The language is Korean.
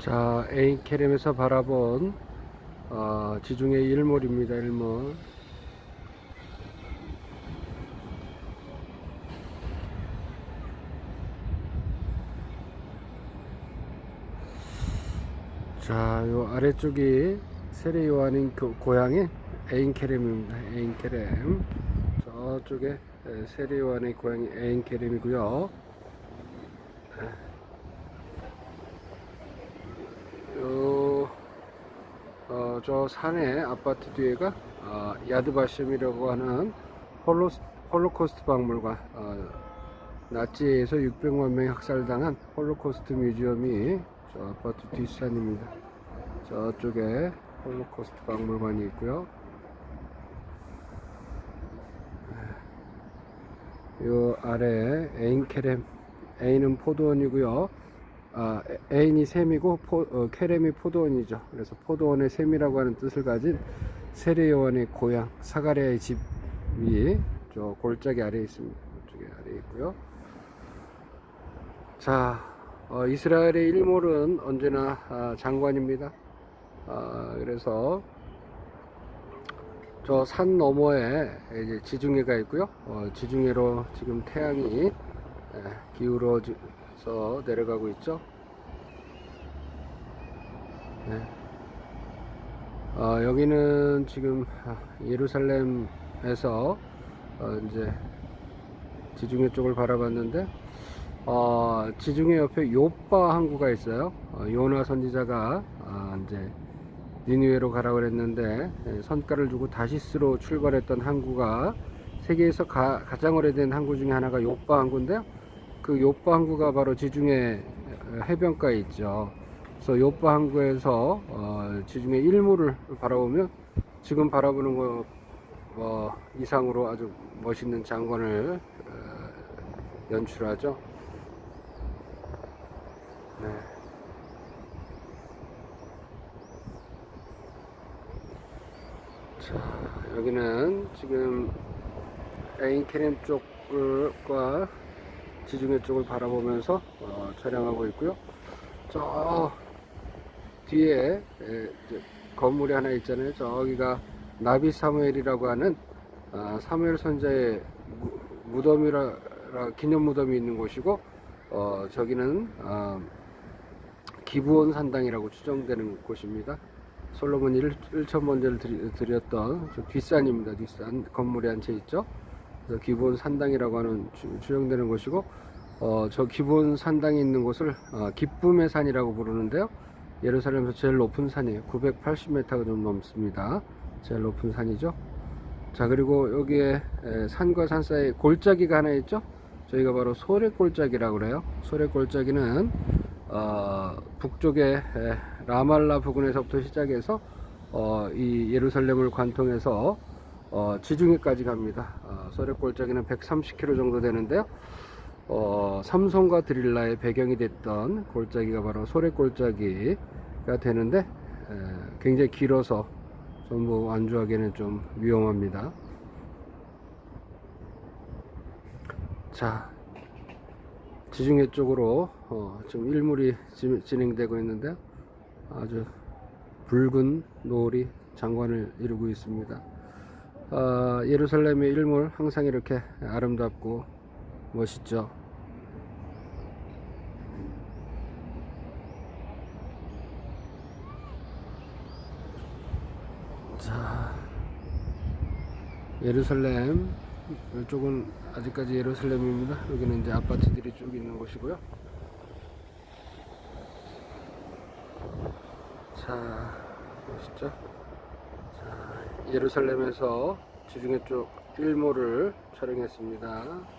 자, 에인케렘에서 바라본 어, 지중해 일몰입니다. 일몰. 자, 요 아래쪽이 세례 요한인 그 고향인 에인케렘입니다. 에인케렘. 저쪽에 에, 세례 요한의 고향이 에인케렘이고요. 요, 어, 저 산에 아파트 뒤에가 어, 야드바셴이라고 하는 홀로, 홀로코스트 박물관 어, 나치에서 600만 명이 학살당한 홀로코스트 뮤지엄이 저 아파트 뒷산입니다. 저쪽에 홀로코스트 박물관이 있고요. 요 아래 에인케렘 A는 포도원이고요. 아, 에인이 샘이고 포, 어, 케렘이 포도원이죠. 그래서 포도원의 샘이라고 하는 뜻을 가진 세례요한의 고향 사가랴의 집이 저 골짜기 아래에 있습니다. 이쪽에 아래에 있고요. 자, 어, 이스라엘의 일몰은 언제나 아, 장관입니다. 아, 그래서 저 산 너머에 이제 지중해가 있고요. 어, 지중해로 지금 태양이 예, 기울어 서 내려가고 있죠. 네. 어, 여기는 지금 아, 예루살렘에서 어, 이제 지중해 쪽을 바라봤는데 어, 지중해 옆에 요빠 항구가 있어요. 어, 요나 선지자가 아, 이제 니누에로 가라고 그랬는데 예, 선가를 주고 다시스로 출발했던 항구가 세계에서 가, 장 오래된 항구 중에 하나가 요빠 항구인데요. 그 요빠 항구가 바로 지중해 어, 해변가에 있죠. 그래서 요빠 항구에서 어, 지중해 일몰을 바라보면 지금 바라보는 거 어, 이상으로 아주 멋있는 장관을 어, 연출하죠. 네. 자, 여기는 지금 에인케렘 쪽과 지중해 쪽을 바라보면서 어, 촬영하고 있고요. 저 뒤에 에, 이제 건물이 하나 있잖아요. 저기가 나비 사무엘이라고 하는 아, 사무엘 선자의 무- 무덤이라 라- 기념 무덤이 있는 곳이고 어, 저기는 아, 기부온 산당이라고 추정되는 곳입니다. 솔로몬이 1, 천 번제를 드리, 드렸던 저 뒷산입니다. 뒷산 건물이 한 채 있죠. 기부온 산당이라고 하는 추, 추정되는 곳이고 어, 저 기부온 산당이 있는 곳을 어, 기쁨의 산이라고 부르는데요. 예루살렘에서 제일 높은 산이에요. 980m가 좀 넘습니다. 제일 높은 산이죠. 자 그리고 여기에 에, 산과 산 사이에 골짜기가 하나 있죠. 저희가 바로 소래골짜기라고 그래요. 소래골짜기는 어, 북쪽에 에, 라말라 부근에서부터 시작해서 어, 이 예루살렘을 관통해서 어, 지중해까지 갑니다. 어, 소래골짜기는 130km 정도 되는데요. 어, 삼성과 드릴라의 배경이 됐던 골짜기가 바로 소래골짜기가 되는데 에, 굉장히 길어서 전부 완주하기에는 좀 위험합니다. 자, 지중해 쪽으로 어, 지금 일몰이 지- 진행되고 있는데 아주 붉은 노을이 장관을 이루고 있습니다. 아, 예루살렘의 일몰 항상 이렇게 아름답고 멋있죠. 자, 예루살렘 이쪽은 아직까지 예루살렘입니다. 여기는 이제 아파트들이 쭉 있는 곳이고요. 자, 멋있죠? 자, 예루살렘에서 지중해 쪽 일몰을 촬영했습니다.